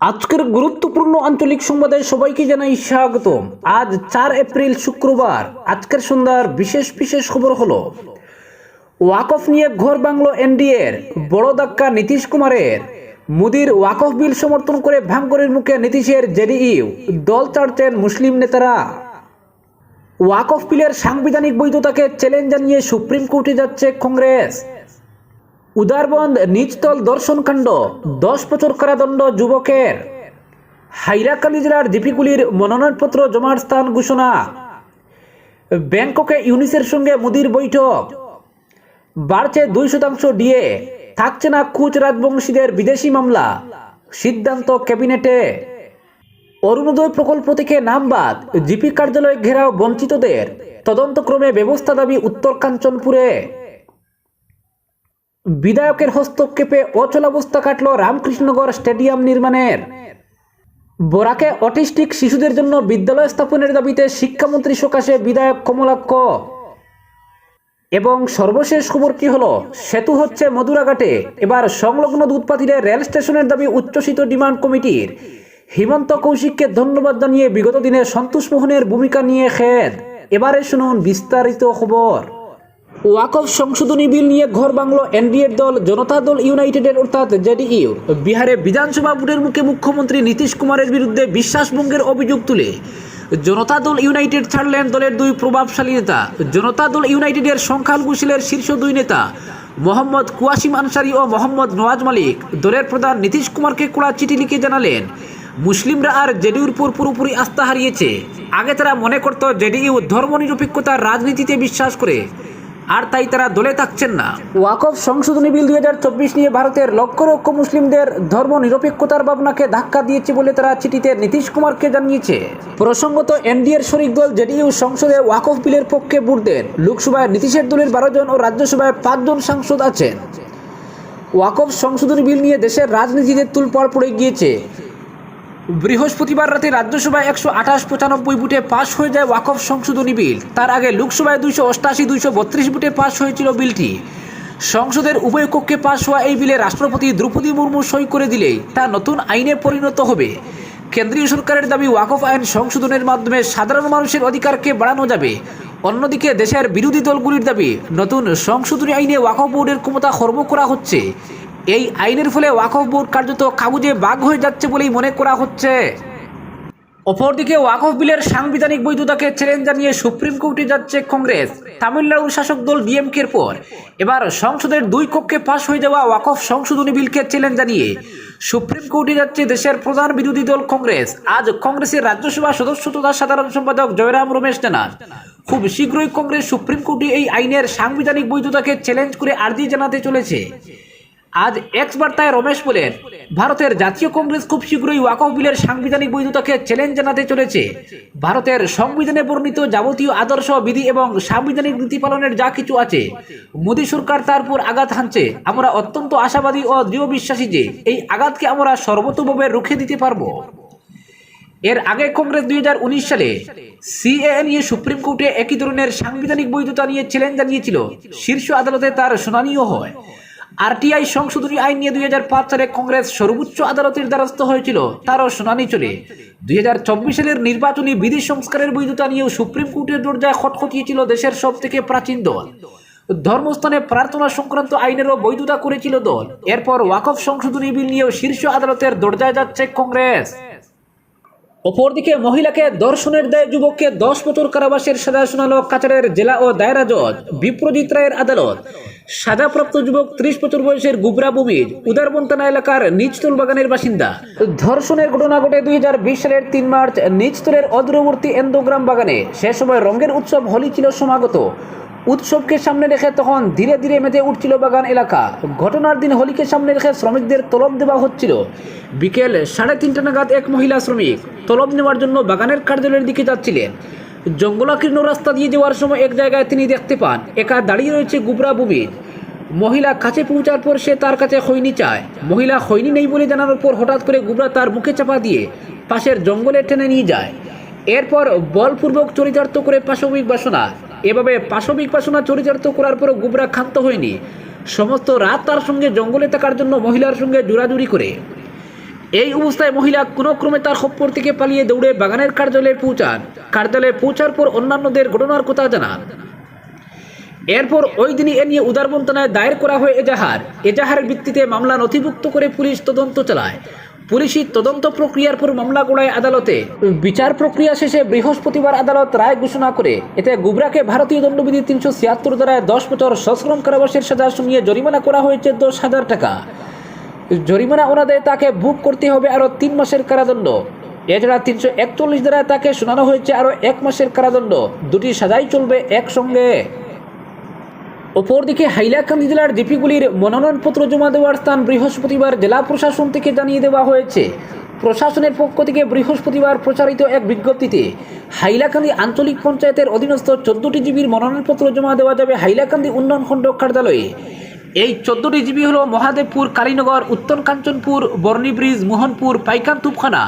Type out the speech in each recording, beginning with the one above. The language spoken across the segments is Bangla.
আজকের গুরুত্বপূর্ণ আঞ্চলিক সংবাদে সবাইকে জানাই স্বাগতম আজ চার এপ্রিল শুক্রবার। আজকের সন্ধ্যার বিশেষ বিশেষ খবর হলো, ওয়াকফ নিয়ে ঘর বাংলো এনডিএর বড় ধাক্কা নীতিশ কুমারের। মোদির ওয়াকফ বিল সমর্থন করে ভাঙরের মুখে নীতিশের জেডিইউ, দল ছাড়ছেন মুসলিম নেতারা। ওয়াকফ বিলের সাংবিধানিক বৈধতাকে চ্যালেঞ্জ জানিয়ে সুপ্রিম কোর্টে যাচ্ছে কংগ্রেস। উদারবন্দ নিচতল দর্শনকাণ্ড দশ বছর কারাদণ্ড যুবকের। হাইরাকান্দি জেলার জিপিগুলির মনোনয়নপত্র জমার স্থান ঘোষণা। ব্যাংককে ইউনিসের সঙ্গে মোদির বৈঠক। বাড়ছে দুই শতাংশ ডিএ, থাকছে না কুচ রাজবংশীদের বিদেশি মামলা, সিদ্ধান্ত ক্যাবিনেটে। অরুণোদয় প্রকল্প থেকে নাম বাদ, জিপি কার্যালয় ঘেরাও বঞ্চিতদের, তদন্তক্রমে ব্যবস্থা দাবি উত্তর কাঞ্চনপুরে। বিধায়কের হস্তক্ষেপে অচলাবস্থা কাটল রামকৃষ্ণনগর স্টেডিয়াম নির্মাণের। বরাকে অটিস্টিক শিশুদের জন্য বিদ্যালয় স্থাপনের দাবিতে শিক্ষামন্ত্রী সকাশে বিধায়ক কমলাক্ষ। এবং সর্বশেষ খবর কি হলো? সেতু হচ্ছে মধুরাঘাটে। এবার সংলগ্ন দুধপাতিরে রেল স্টেশনের দাবি উচ্চসিত ডিমান্ড কমিটির। হিমন্ত কৌশিককে ধন্যবাদ জানিয়ে বিগত দিনে সন্তোষ মোহনের ভূমিকা নিয়ে খেদ। এবারে শুনুন বিস্তারিত খবর। ওয়াকফ সংশোধনী বিল নিয়ে ঘর বাংলো এনডিএর দল, জনতা দল ইউনাইটেডের অর্থাৎ জেডিইউ। বিহারে বিধানসভা ভোটের মুখে মুখ্যমন্ত্রী নীতিশ কুমারের বিরুদ্ধে বিশ্বাসভঙ্গের অভিযোগ তুলে। জনতা দল ইউনাইটেড ছাড়লেন দলের দুই প্রভাবশালী নেতা, জনতা দল ইউনাইটেডের সংখ্যালঘু সেলের শীর্ষ দুই নেতা, মোহাম্মদ কুয়াসিম আনসারি ও মোহাম্মদ নওয়াজ মালিক। দলের প্রধান নীতিশ কুমারকে কোড়া চিঠি লিখে জানালেন, মুসলিমরা আর জেডিইউর উপর পুরোপুরি আস্থা হারিয়েছে। আগে তারা মনে করত জেডিইউ ধর্মনিরপেক্ষতার রাজনীতিতে বিশ্বাস করে। আর তাই তারা দলে থাকছেন না। ওয়াকফ সংশোধনী বিল দুই নিয়ে ভারতের লক্ষ লক্ষ মুসলিমদের ধর্ম নিরপেক্ষতার ভাবনাকে ধাক্কা দিয়েছে বলে তারা চিঠিতে নীতিশ কুমারকে জানিয়েছে। প্রসঙ্গত এনডিএর শরিক দল জেডিইউ সংসদে ওয়াকফ বিলের পক্ষে ভোট দেন। লোকসভায় নীতিশের দলের বারো জন ও রাজ্যসভায় পাঁচজন সাংসদ আছেন। ওয়াকফ সংশোধনী বিল নিয়ে দেশের রাজনীতিতে তুলপাড় পড়ে গিয়েছে। বৃহস্পতিবার রাতে রাজ্যসভায় একশো আঠাশ পঁচানব্বই বুটে পাশ হয়ে যায় ওয়াকফ সংশোধনী বিল। তার আগে লোকসভায় দুইশো অষ্টাশি, দুইশো বত্রিশ বুটে পাশ হয়েছিল বিলটি। সংসদের উভয় কক্ষে পাশ হওয়া এই বিলে রাষ্ট্রপতি দ্রৌপদী মুর্মু সই করে দিলেই তা নতুন আইনে পরিণত হবে। কেন্দ্রীয় সরকারের দাবি, ওয়াকফ আইন সংশোধনের মাধ্যমে সাধারণ মানুষের অধিকারকে বাড়ানো যাবে। অন্যদিকে দেশের বিরোধী দলগুলির দাবি, নতুন সংশোধনী আইনে ওয়াকফ বোর্ডের ক্ষমতা খর্ব করা হচ্ছে। এই আইনের ফলে ওয়াকফ বোর্ড কার্যত কাগজে বাঘ হয়ে যাচ্ছে বলেই মনে করা হচ্ছে। অপরদিকে ওয়াকফ বিলের সাংবিধানিক বৈধতাকে চ্যালেঞ্জ জানিয়ে সুপ্রিম কোর্টে যাচ্ছে কংগ্রেস। তামিলনাড়ুর শাসক দল ডিএমকের পর। এবার সংসদের দুই কক্ষে পাশ হয়ে যাওয়া ওয়াকফ সংশোধনী বিলকে চ্যালেঞ্জ জানিয়ে সুপ্রিম কোর্টে যাচ্ছে দেশের প্রধান বিরোধী দল কংগ্রেস। আজ কংগ্রেসের রাজ্যসভা সদস্য তথা সাধারণ সম্পাদক জয়রাম রমেশ জানান, খুব শীঘ্রই কংগ্রেস সুপ্রিম কোর্টে এই আইনের সাংবিধানিক বৈধতাকে চ্যালেঞ্জ করে আর্জি জানাতে চলেছে। আজ এক্স বার্তায় রমেশ বলেন, ভারতের জাতীয় কংগ্রেস খুব শীঘ্রই ওয়াকফ বিলের সাংবিধানিক বৈধতাকে চ্যালেঞ্জ জানাতে চলেছে। ভারতের সংবিধানে বর্ণিত যাবতীয় আদর্শ, বিধি এবং সাংবিধানিক নীতি পালনের যা কিছু আছে, মোদী সরকার তার উপর আঘাত হানছে। আমরা অত্যন্ত আশাবাদী ও দৃঢ় বিশ্বাসী যে এই আঘাতকে আমরা সর্বতোভাবে রুখে দিতে পারব। এর আগে কংগ্রেস দুই হাজার উনিশ সালে সিএএ নিয়ে সুপ্রিম কোর্টে একই ধরনের সাংবিধানিক বৈধতা নিয়ে চ্যালেঞ্জ জানিয়েছিল। শীর্ষ আদালতে তার শুনানিও হয়। আরটিআই সংশোধনী আইন নিয়ে দুই সালে কংগ্রেস সর্বোচ্চ আদালতের দ্বারস্থ হয়েছিল, তারও শুনানি চলে। দুই হাজার চব্বিশ সালের নির্বাচনী বিধি সংস্কারের বৈধতা নিয়েও সুপ্রিম কোর্টের দরজায় খটখটিয়েছিল দেশের সব থেকে প্রাচীন দল। ধর্মস্থানে প্রার্থনা সংক্রান্ত আইনেরও বৈধতা করেছিল দল। এরপর ওয়াকফ সংশোধনী বিল নিয়েও শীর্ষ আদালতের দরজায় যাচ্ছে কংগ্রেস। অপরদিকে মহিলাকে দর্শনের দেয় যুবককে দশ বছর কারাবাসের সাজা শোনালো কাছাড়ের জেলা ও দায়রা জজ বিপ্রজিৎ রায়ের আদালত। সাজাপ্রাপ্ত যুবক ত্রিশ বছর বয়সের গুবরা বমির উদারবন্তানা এলাকার নিচতল বাগানের বাসিন্দা। ধর্ষণের ঘটনা ঘটে দুই হাজার বিশ সালের তিন মার্চ, নিচতলের অদূরবর্তী এন্দোগ্রাম বাগানে। সে সময় রঙের উৎসব হোলি ছিল সমাগত। উৎসবকে সামনে রেখে তখন ধীরে ধীরে মেতে উঠছিল বাগান এলাকা। ঘটনার দিন হোলিকে সামনে রেখে শ্রমিকদের তলব দেওয়া হচ্ছিল। বিকেল সাড়ে তিনটা নাগাদ এক মহিলা শ্রমিক তলব নেওয়ার জন্য বাগানের কার্যালয়ের দিকে যাচ্ছিলেন। জঙ্গলাকীর্ণ রাস্তা দিয়ে যাওয়ার সময় এক জায়গায় তিনি দেখতে পান, একা দাঁড়িয়ে রয়েছে গুবরা বুবির মহিলা কাছে পৌঁছার পর সে তার কাছে খৈনি চায়। মহিলা খৈনি নেই বলে জানানোর পর হঠাৎ করে গুবরা তার মুখে চাপা দিয়ে পাশের জঙ্গলে টেনে নিয়ে যায়। এরপর বলপূর্বক চরিতার্থ করে পাশবিক বাসনা এভাবে পাশবিক বাসনা চরিতার্থ করার পরও গুবরা ক্ষান্ত হয়নি। সমস্ত রাত তার সঙ্গে জঙ্গলে থাকার জন্য মহিলার সঙ্গে জোরাজুরি করে। এই অবস্থায় মহিলা কোনো ক্রমে তার খপ্পর থেকে পালিয়ে দৌড়ে বাগানের কার্যালয়ে পৌঁছান। কার্যালয়ে পৌঁছার পর অন্যান্যদের ঘটনার কথা জানান। এরপর ওই দিনই এ নিয়ে উদারবন থানায় দায়ের করা হয় এজাহার। এজাহারের ভিত্তিতে মামলা নথিভুক্ত করে পুলিশ তদন্ত চালায়। পুলিশি তদন্ত প্রক্রিয়ার পর মামলা গোড়ায় আদালতে। বিচার প্রক্রিয়া শেষে বৃহস্পতিবার আদালত রায় ঘোষণা করে, এতে গুবরাকে ভারতীয় দণ্ডবিধি তিনশো ছিয়াত্তর ধারায় দশ বছর সশ্রম কারাবাসের সাজা শুনিয়ে জরিমানা করা হয়েছে দশ হাজার টাকা। জরিমানা অনুযায়ী তাকে বুক করতে হবে আরও তিন মাসের কারাদণ্ড। এছাড়া তিনশো একচল্লিশ দ্বারা তাকে শোনানো হয়েছে আরও এক মাসের কারাদণ্ড। দুটি সাজাই চলবে একসঙ্গে। অপরদিকে হাইলাকান্দি জেলার ডিপিগুলির মনোনয়নপত্র জমা দেওয়ার স্থান বৃহস্পতিবার জেলা প্রশাসন থেকে জানিয়ে দেওয়া হয়েছে। প্রশাসনের পক্ষ থেকে বৃহস্পতিবার প্রচারিত এক বিজ্ঞপ্তিতে হাইলাকান্দি আঞ্চলিক পঞ্চায়েতের অধীনস্থ চোদ্দটি জিবির মনোনয়নপত্র জমা দেওয়া যাবে হাইলাকান্দি উন্নয়ন খণ্ড কার্যালয়ে। এই চোদ্দটি জিবি হল মহাদেবপুর, কালীনগর, উত্তর কাঞ্চনপুর, বর্ণী ব্রিজ, মোহনপুর, পাইকান তুপখানা,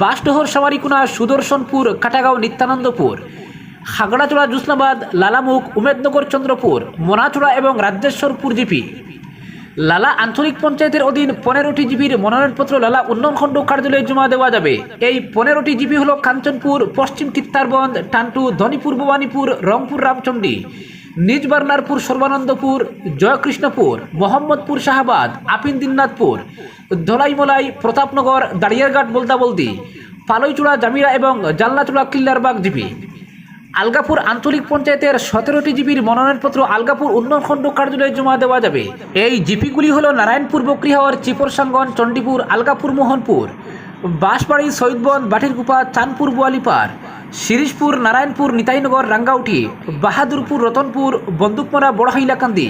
বাসডহর, সামারিকুনা, সুদর্শনপুর, কাটাগাঁও, নিত্যানন্দপুর। খাগড়াচড়া জুসনাবাদ, লালামুখ, উমেদনগর, চন্দ্রপুর মোনাচড়া এবং রাজ্যেশ্বরপুর জিপি। লালা আঞ্চলিক পঞ্চায়েতের অধীন পনেরোটি জিপির মনোনয়নপত্র লালা উন্নয়ন খণ্ড কার্যালয়ে জমা দেওয়া যাবে। এই পনেরোটি জিপি হল কাঞ্চনপুর, পশ্চিম তিত্তারবন্দ টান্টু, ধনীপুর, ভবানীপুর, রংপুর রামচন্ডী নিজ বার্নারপুর সর্বানন্দপুর, জয়কৃষ্ণপুর, মোহাম্মদপুর, শাহাবাদ, আপিন দিননাথপুর, ধলাইমলাই, প্রতাপনগর, দাড়িয়ারঘাট বলদাবলদি পালইচূড়া, জামিরা এবং জালনাচূড়া, কিল্লারবাগ জিপি। আলগাপুর আঞ্চলিক পঞ্চায়েতের সতেরোটি জিবির মনোনয়নপত্র আলগাপুর উন্নয়ন খণ্ড কার্যালয়ে জমা দেওয়া যাবে। এই জিপিগুলি হল নারায়ণপুর, বকরিহাওয়ার চিপরসাঙ্গন, চণ্ডীপুর, আলগাপুর, মোহনপুর, বাঁশবাড়ি শহীদবন বাটিরকুপা চাঁদপুর বোয়ালিপাড় শিরিশপুর নারায়ণপুর, নিতাইনগর, রাঙ্গাউটি, বাহাদুরপুর, রতনপুর বন্দুকমরা বড় হাইলাকান্দি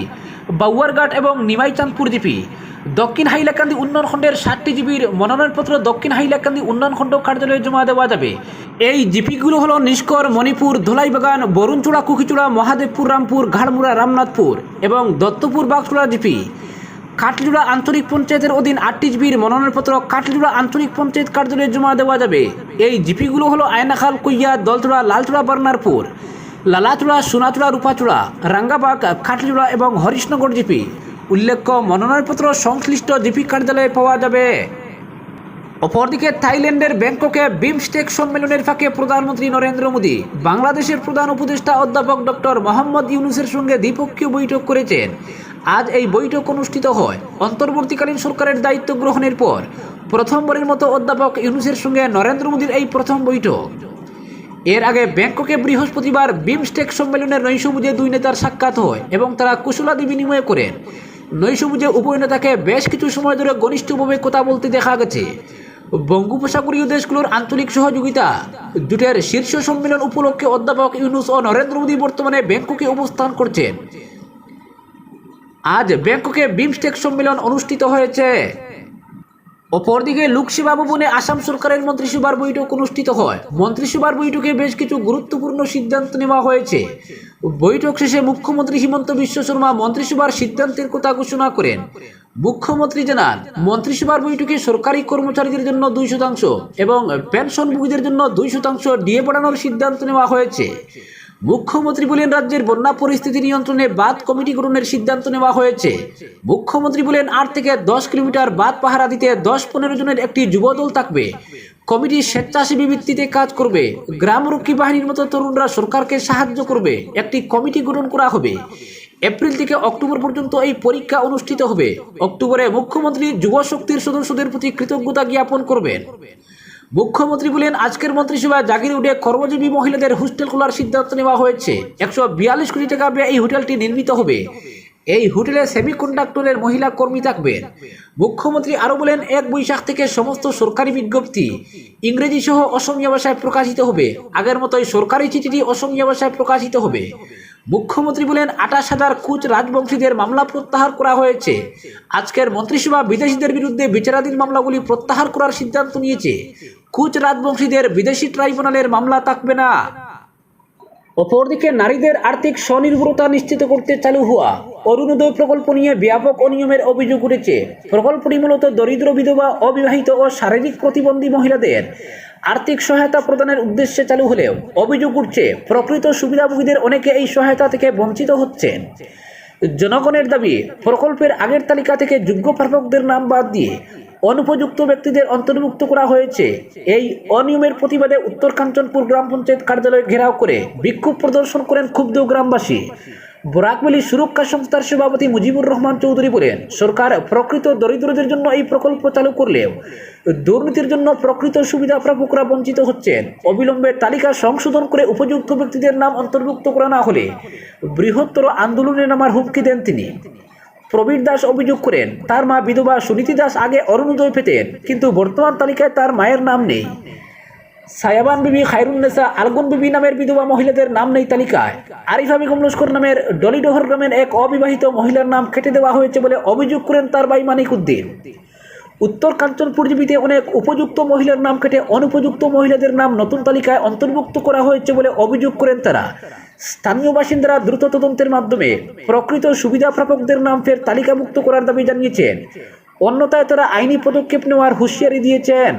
বাউয়ারঘাট এবং নিমাইচাঁদপুর জিপি দক্ষিণ হাইলাকান্দি উন্নয়ন খণ্ডের ষাটটি জিবির মনোনয়নপত্র দক্ষিণ হাইলাকান্দি উন্নয়ন খণ্ড কার্যালয়ে জমা দেওয়া যাবে। এই জিপিগুলো হলো নিষ্কর, মণিপুর, ধোলাইবাগান, বরুণচূড়া, কুকিচূড়া, মহাদেবপুর, রামপুর, ঘাড়মুড়া, রামনাথপুর এবং দত্তপুর বাগচূড়া জিপি। কাটলিজোড়া আঞ্চলিক পঞ্চায়েতের অধীন আটটি জিপির মনোনয়নপত্র কাটলিজোড়া আঞ্চলিক পঞ্চায়েত কার্যালয়ে জমা দেওয়া যাবে। এই জিপিগুলো হলো আয়নাখাল কুইয়া দলচূড়া লালচূড়া বার্নারপুর লালাচূড়া সোনাচূড়া রূপাচূড়া রাঙ্গাবাগ খাটলিজোড়া এবং হরিশনগর জিপি। উল্লেখ্য, মনোনয়নপত্র সংশ্লিষ্ট জিপি কার্যালয়ে পাওয়া যাবে। অপরদিকে, থাইল্যান্ডের ব্যাংককে বিমস্টেক সম্মেলনের ফাঁকে প্রধানমন্ত্রী নরেন্দ্র মোদী, বাংলাদেশের প্রধান উপদেষ্টা অধ্যাপক ডক্টর মোহাম্মদ ইউনুসের সঙ্গে দ্বিপক্ষীয় বৈঠক করেছেন। আজ এই বৈঠক অনুষ্ঠিত হয়। অন্তর্বর্তীকালীন সরকারের দায়িত্ব গ্রহণের পর প্রথমবারের মতো অধ্যাপক ইউনুসের সঙ্গে নরেন্দ্র মোদীর এই প্রথম বৈঠক। এর আগে ব্যাংককে বৃহস্পতিবার বিমস্টেক সম্মেলনের নৈশভুজে দুই নেতার সাক্ষাৎ হয় এবং তারা কুশলাদি বিনিময় করেন। নৈশভুজে উপনেতাকে বেশ কিছু সময় ধরে ঘনিষ্ঠভাবে কথা বলতে দেখা গেছে। বঙ্গোপসাগরীয় দেশগুলোর আঞ্চলিক সহযোগিতা জোটের শীর্ষ সম্মেলন উপলক্ষে অধ্যাপক ইউনুস ও নরেন্দ্র মোদী বর্তমানে ব্যাংককে অবস্থান করছেন। আজ ব্যাংককে বিমস্টেক সম্মেলন অনুষ্ঠিত হয়েছে। অপরদিকে লোকসেবা ভবনে আসাম সরকারের মন্ত্রিসভার বৈঠক অনুষ্ঠিত হয়। মন্ত্রিসভার বৈঠকে বেশ কিছু গুরুত্বপূর্ণ সিদ্ধান্ত নেওয়া হয়েছে। বৈঠক শেষে মুখ্যমন্ত্রী হিমন্ত বিশ্ব শর্মা মন্ত্রিসভার সিদ্ধান্তের কথা ঘোষণা করেন। মুখ্যমন্ত্রী জানান মন্ত্রিসভার বৈঠকে সরকারি কর্মচারীদের জন্য দুই শতাংশ এবং পেনশনভোগীদের জন্য দুই শতাংশ ডিএ বাড়ানোর সিদ্ধান্ত নেওয়া হয়েছে। মুখ্যমন্ত্রী বলেন রাজ্যের বন্যা পরিস্থিতি নিয়ন্ত্রণে বাঁধ কমিটি গঠনের সিদ্ধান্ত নেওয়া হয়েছে। মুখ্যমন্ত্রী বলেন, আট থেকে দশ কিলোমিটার বাঁধ পাহারা দিতে দশ পনেরো জনের একটি যুবদল থাকবে। কমিটি স্বেচ্ছাসেবী ভিত্তিতে কাজ করবে। গ্রামরক্ষী বাহিনীর মতো তরুণরা সরকারকে সাহায্য করবে। একটি কমিটি গঠন করা হবে। এপ্রিল থেকে অক্টোবর পর্যন্ত এই পরীক্ষা অনুষ্ঠিত হবে। অক্টোবরে মুখ্যমন্ত্রী যুব শক্তির সদস্যদের প্রতি কৃতজ্ঞতা জ্ঞাপন করবেন। মুখ্যমন্ত্রী বলেন, আজকের মন্ত্রিসভায় জাগির উঠে কর্মজীবী মহিলাদের হোস্টেল খোলার সিদ্ধান্ত নেওয়া হয়েছে। একশো বিয়াল্লিশ কোটি টাকা ব্যয়ে এই হোটেলটি নির্মিত হবে। এই হোটেলে সেমিকন্ডাক্টরের মহিলা কর্মী থাকবেন। মুখ্যমন্ত্রী আরও বলেন, এক বৈশাখ থেকে সমস্ত সরকারি বিজ্ঞপ্তি ইংরেজি সহ অসমীয়া ভাষায় প্রকাশিত হবে। আগের মতোই সরকারি চিঠিটি অসমীয়া ভাষায় প্রকাশিত হবে। মুখ্যমন্ত্রী বলেন আঠাশ হাজার কুচ রাজবংশীদের মামলা প্রত্যাহার করা হয়েছে। আজকের মন্ত্রিসভা বিদেশিদের বিরুদ্ধে বিচারাধীন মামলাগুলি প্রত্যাহার করার সিদ্ধান্ত নিয়েছে। কুচ রাজবংশীদের বিদেশি ট্রাইব্যুনালের মামলা থাকবে না। অপরদিকে, নারীদের আর্থিক স্বনির্ভরতা নিশ্চিত করতে চালু হওয়া অরুণোদয় প্রকল্প নিয়ে ব্যাপক অনিয়মের অভিযোগ উঠেছে। প্রকল্পটি মূলত দরিদ্র বিধবা, অবিবাহিত ও শারীরিক প্রতিবন্ধী মহিলাদের আর্থিক সহায়তা প্রদানের উদ্দেশ্যে চালু হলেও অভিযোগ উঠছে, প্রকৃত সুবিধাভোগীদের অনেকে এই সহায়তা থেকে বঞ্চিত হচ্ছেন। জনগণের দাবি, প্রকল্পের আগের তালিকা থেকে যোগ্য প্রাপকদের নাম বাদ দিয়ে অনুপযুক্ত ব্যক্তিদের অন্তর্ভুক্ত করা হয়েছে। এই অনিয়মের প্রতিবাদে উত্তর কাঞ্চনপুর গ্রাম পঞ্চায়েত কার্যালয় ঘেরাও করে বিক্ষোভ প্রদর্শন করেন ক্ষুব্ধ গ্রামবাসী। বরাকবেলি সুরক্ষা সংস্থার সভাপতি মুজিবুর রহমান চৌধুরী বলেন, সরকার প্রকৃত দরিদ্রদের জন্য এই প্রকল্প চালু করলেও দুর্নীতির জন্য প্রকৃত সুবিধা প্রাপকরা বঞ্চিত হচ্ছেন। অবিলম্বে তালিকা সংশোধন করে উপযুক্ত ব্যক্তিদের নাম অন্তর্ভুক্ত করা না হলে বৃহত্তর আন্দোলনে নামার হুমকি দেন তিনি। প্রবীর দাস অভিযোগ করেন, তার মা বিধবা সুনীতি দাস আগে অরুণোদয় পেতেন, কিন্তু বর্তমান তালিকায় তার মায়ের নাম নেই। সায়াবান বিবি খায়রুন্নেসা আলগুন বিবি নামের বিধবা মহিলাদের নাম নেই তালিকায়। আরিফা বেগম লস্কর নামের ডলিডোহর গ্রামের এক অবিবাহিত মহিলার নাম কেটে দেওয়া হয়েছে বলে অভিযোগ করেন তার ভাই মানিক উদ্দিন। উত্তর কাঞ্চনপুর জীবিতে অনেক উপযুক্ত মহিলার নাম কেটে অনুপযুক্ত মহিলাদের নাম নতুন তালিকায় অন্তর্ভুক্ত করা হয়েছে বলে অভিযোগ করেন তারা। স্থানীয় বাসিন্দারা দ্রুত তদন্তের মাধ্যমে প্রকৃত সুবিধা প্রাপকদের নাম ফের তালিকাভুক্ত করার দাবি জানিয়েছেন। অন্যথায় তারা আইনি পদক্ষেপ নেওয়ার হুঁশিয়ারি দিয়েছেন।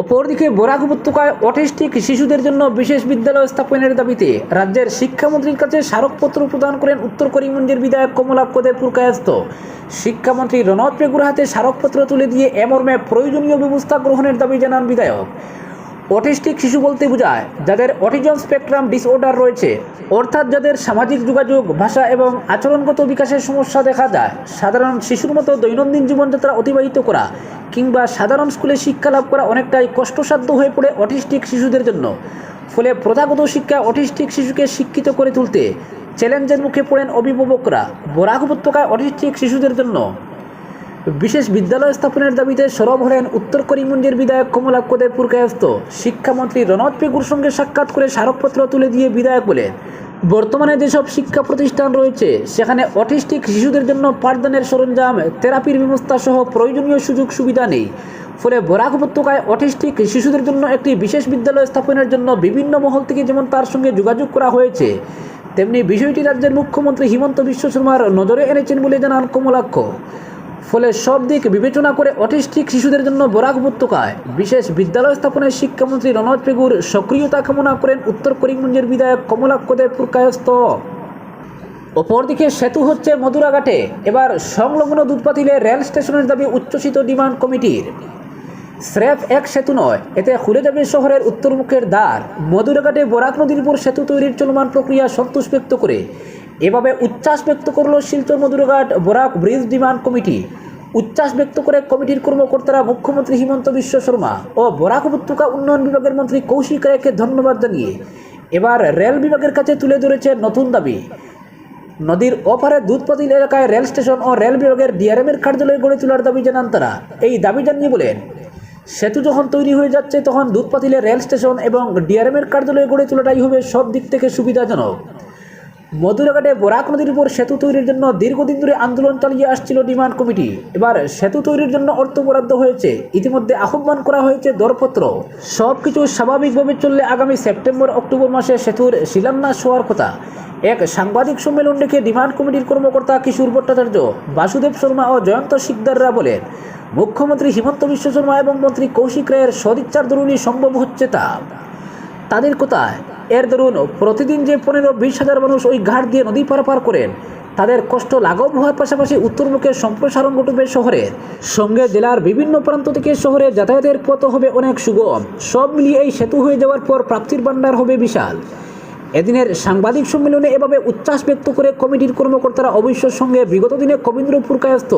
অপরদিকে বরাক উপত্যকায় অটিস্টিক শিশুদের জন্য বিশেষ বিদ্যালয় স্থাপনের দাবিতে রাজ্যের শিক্ষামন্ত্রীর কাছে স্মারকপত্র প্রদান করেন উত্তর করিমগঞ্জের বিধায়ক কমলা কমলাক্ষদের পুরকায়স্ত শিক্ষামন্ত্রী রণত পেগুর হাতে স্মারকপত্র তুলে দিয়ে এমর্মে প্রয়োজনীয় ব্যবস্থা গ্রহণের দাবি জানান বিধায়ক। অটিস্টিক শিশু বলতে বোঝায় যাদের অটিজম স্পেকট্রাম ডিসঅর্ডার রয়েছে, অর্থাৎ যাদের সামাজিক যোগাযোগ, ভাষা এবং আচরণগত বিকাশের সমস্যা দেখা যায় সাধারণ শিশুর মতো দৈনন্দিন জীবনযাত্রা অতিবাহিত করা কিংবা সাধারণ স্কুলে শিক্ষা লাভ করা অনেকটাই কষ্টসাধ্য হয়ে পড়ে অটিস্টিক শিশুদের জন্য। ফলে প্রথাগত শিক্ষা অটিস্টিক শিশুকে শিক্ষিত করে তুলতে চ্যালেঞ্জের মুখে পড়েন অভিভাবকরা। বরাক উপত্যকায় অটিস্টিক শিশুদের জন্য বিশেষ বিদ্যালয় স্থাপনের দাবিতে সরব হলেন উত্তর করিমগঞ্জের বিধায়ক কমলাক্ষদের পুরকায়স্ত শিক্ষামন্ত্রী রণত পেগুর সঙ্গে সাক্ষাৎ করে স্মারকপত্র তুলে দিয়ে বিধায়ক বলেন, বর্তমানে যেসব শিক্ষা প্রতিষ্ঠান রয়েছে, সেখানে অটিস্টিক শিশুদের জন্য পাঠদানের সরঞ্জাম, থেরাপির ব্যবস্থা সহ প্রয়োজনীয় সুযোগ সুবিধা নেই। ফলে বরাক উপত্যকায় অটিস্টিক শিশুদের জন্য একটি বিশেষ বিদ্যালয় স্থাপনের জন্য বিভিন্ন মহল থেকে যেমন তার সঙ্গে যোগাযোগ করা হয়েছে, তেমনি বিষয়টি রাজ্যের মুখ্যমন্ত্রী হিমন্ত বিশ্ব শর্মার নজরে এনেছেন বলে জানান কমলাক্ষ। ফলে সব দিক বিবেচনা করে অটিস্টিক শিশুদের জন্য বরাক উপত্যকায় বিশেষ বিদ্যালয় স্থাপনের শিক্ষামন্ত্রী রণজ পেগুর সক্রিয়তা কামনা করেন উত্তর করিমগঞ্জের বিধায়ক কমলাক্ষদেব পুরকায়স্ত অপরদিকে সেতু হচ্ছে মধুরাঘাটে এবার সংলগ্ন দুধপাতিলে রেল স্টেশনের দাবি উচ্চসিত ডিমান্ড কমিটির। স্রেফ এক সেতু নয়, এতে খুলে যাবে শহরের উত্তরমুখের দ্বার। মধুরাঘাটে বরাক নদীর উপর সেতু তৈরির চলমান প্রক্রিয়া সন্তোষ ব্যক্ত করে এভাবে উচ্ছ্বাস ব্যক্ত করল Silchar Madhurghat Barak bridge demand committee. উচ্ছ্বাস ব্যক্ত করে কমিটির কর্মকর্তারা মুখ্যমন্ত্রী হিমন্ত বিশ্ব শর্মা ও বরাক উপত্যকা উন্নয়ন বিভাগের মন্ত্রী কৌশিক রায়কে ধন্যবাদ জানিয়ে এবার রেল বিভাগের কাছে তুলে ধরেছে নতুন দাবি। নদীর ওপারে দুধপাতিল এলাকায় রেল স্টেশন ও রেল বিভাগের ডিআরএমের কার্যালয় গড়ে তোলার দাবি জানান তারা। এই দাবি জানিয়ে বলেন, সেতু যখন তৈরি হয়ে যাচ্ছে তখন দুধপাতিলে রেল স্টেশন এবং ডিআরএমের কার্যালয় গড়ে তোলাটাই হবে সব দিক থেকে সুবিধাজনক। মধুরাঘাটে বরাক নদীর উপর সেতু তৈরির জন্য দীর্ঘদিন ধরে আন্দোলন চালিয়ে আসছিল ডিমান্ড কমিটি। এবার সেতু তৈরির জন্য অর্থ বরাদ্দ হয়েছে। ইতিমধ্যে আহ্বান করা হয়েছে দরপত্র। সব কিছু স্বাভাবিকভাবে চললে আগামী সেপ্টেম্বর, অক্টোবর মাসে সেতুর শিলান্যাস হওয়ার কথা। এক সাংবাদিক সম্মেলন ডেকে ডিমান্ড কমিটির কর্মকর্তা কিশোর ভট্টাচার্য, বাসুদেব শর্মা ও জয়ন্ত শিকদাররা বলেন, মুখ্যমন্ত্রী হিমন্ত বিশ্ব শর্মা এবং মন্ত্রী কৌশিক রায়ের সদিচ্ছার দরুনই সম্ভব হচ্ছে তা। তাদের কোথায়? এর দরুন প্রতিদিন যে পনেরো বিশ হাজার মানুষ ওই ঘাট দিয়ে নদী পারাপার করেন, তাদের কষ্ট লাঘব হওয়ার পাশাপাশি উত্তরমুখে সম্প্রসারণ ঘটবে শহরের সঙ্গে জেলার বিভিন্ন প্রান্ত থেকে শহরে যাতায়াতের পথ হবে অনেক সুগম। সব মিলিয়ে এই সেতু হয়ে যাওয়ার পর প্রাপ্তির ভাণ্ডার হবে বিশাল। এদিনের সাংবাদিক সম্মেলনে এভাবে উচ্ছ্বাস ব্যক্ত করে কমিটির কর্মকর্তারা অবশ্যর সঙ্গে বিগত দিনে কবীন্দ্রপুর কায়স্থ,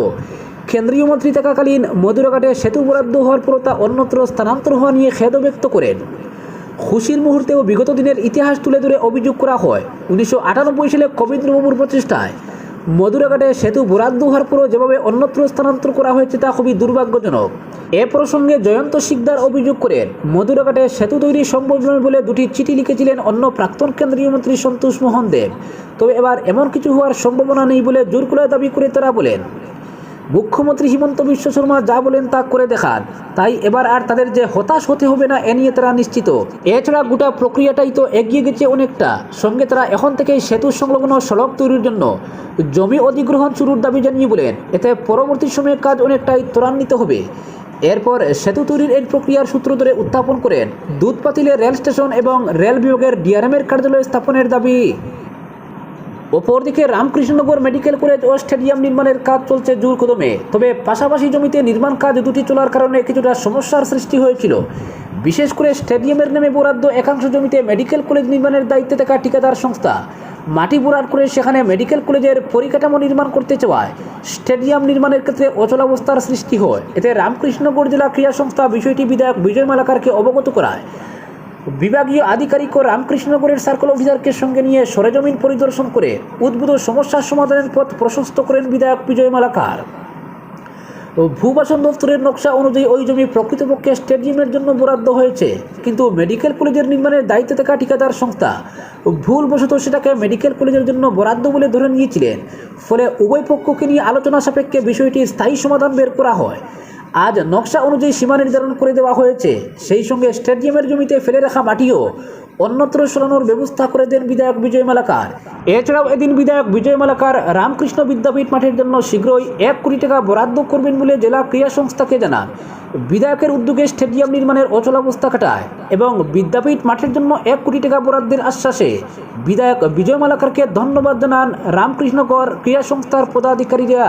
কেন্দ্রীয় মন্ত্রী থাকাকালীন মধুরাঘাটে সেতু বরাদ্দ হওয়ার পর তা অন্যত্র স্থানান্তর হওয়া নিয়ে খেদ ব্যক্ত করেন। খুশির মুহূর্তেও বিগত দিনের ইতিহাস তুলে ধরে অভিযোগ করা হয়। উনিশশো আটানব্বই সালে কবীন্দ্রবাবুর প্রচেষ্টায় মধুরাঘাটে সেতু বরাদ্দ হওয়ার পরও যেভাবে অন্যত্র স্থানান্তর করা হয়েছে তা খুবই দুর্ভাগ্যজনক। এ প্রসঙ্গে জয়ন্ত শিকদার অভিযোগ করেন মধুরাঘাটে সেতু তৈরি সম্ভব নয় বলে দুটি চিঠি লিখেছিলেন অন্য প্রাক্তন কেন্দ্রীয় মন্ত্রী সন্তোষ মোহন দেব। তবে এবার এমন কিছু হওয়ার সম্ভাবনা নেই বলে জোর করে দাবি করে তারা বলেন মুখ্যমন্ত্রী হিমন্ত বিশ্ব শর্মা যা বলেন তা করে দেখান। তাই এবার আর তাদের যে হতাশ হতে হবে না, এ নিয়ে তারা নিশ্চিত। এছাড়া গোটা প্রক্রিয়াটাই তো এগিয়ে গেছে অনেকটা। সঙ্গে তারা এখন থেকেই সেতু সংলগ্ন সড়ক তৈরির জন্য জমি অধিগ্রহণ শুরুর দাবি জানিয়ে বলেন। এতে পরবর্তী সময়ে কাজ অনেকটাই ত্বরান্বিত হবে। এরপর সেতু তৈরির এই প্রক্রিয়ার সূত্র ধরে উত্থাপন করেন দুধ দুধপাতিলে রেল স্টেশন এবং রেল বিভাগের ডিআরএমের কার্যালয় স্থাপনের দাবি। অপরদিকে রামকৃষ্ণনগর মেডিকেল কলেজ ও স্টেডিয়াম নির্মাণের কাজ চলছে জোর কদমে। তবে পাশাপাশি জমিতে নির্মাণ কাজ দুটি চলার কারণে কিছুটা সমস্যার সৃষ্টি হয়েছিল। বিশেষ করে স্টেডিয়ামের নামে বরাদ্দ একাংশ জমিতে মেডিকেল কলেজ নির্মাণের দায়িত্বে থাকা ঠিকাদার সংস্থা। মাটি বরাদ করে সেখানে মেডিকেল কলেজের পরিকাঠামো নির্মাণ করতে চাওয়ায় স্টেডিয়াম নির্মাণের ক্ষেত্রে অচলাবস্থার সৃষ্টি হয়। এতে রামকৃষ্ণগড় জেলা ক্রীড়া সংস্থা বিষয়টি বিধায়ক বিজয় মালাকারকে অবগত করায়। বিভাগীয় আধিকারিক ও রামকৃষ্ণগড়ের সার্কেল অফিসারকে সঙ্গে নিয়ে সরেজমিন পরিদর্শন করে উদ্ভূত সমস্যার সমাধানের পথ প্রশস্ত করেন বিধায়ক বিজয় মালাকার। ভূবাসন দপ্তরের নকশা অনুযায়ী ওই জমি প্রকৃতপক্ষে স্টেডিয়ামের জন্য বরাদ্দ হয়েছে। কিন্তু মেডিকেল কলেজের নির্মাণের দায়িত্বে থাকা ঠিকাদার সংস্থা ভুলবশত সেটাকে মেডিকেল কলেজের জন্য বরাদ্দ বলে ধরে নিয়েছিলেন। ফলে উভয় পক্ষকে নিয়ে আলোচনা সাপেক্ষে বিষয়টি স্থায়ী সমাধান বের করা হয়। আজ নকশা অনুযায়ী সীমা নির্ধারণ করে দেওয়া হয়েছে। সেই সঙ্গে স্টেডিয়ামের জমিতে ফেলে রাখা মাটিও অন্যত্র সরানোর ব্যবস্থা করে দেন বিধায়ক বিজয় মালাকার। এছাড়াও এদিন বিধায়ক বিজয় মালাকার রামকৃষ্ণ বিদ্যাপীঠ মাঠের জন্য শীঘ্রই এক কোটি টাকা বরাদ্দ করবেন বলে জেলা ক্রীড়া সংস্থাকে জানান। বিধায়কের উদ্যোগে স্টেডিয়াম নির্মাণের অচলাবস্থা কাটায় এবং বিদ্যাপীঠ মাঠের জন্য এক কোটি টাকা বরাদ্দের আশ্বাসে বিধায়ক বিজয় মালাকারকে ধন্যবাদ জানান রামকৃষ্ণগড় ক্রীড়া সংস্থার পদাধিকারীরা।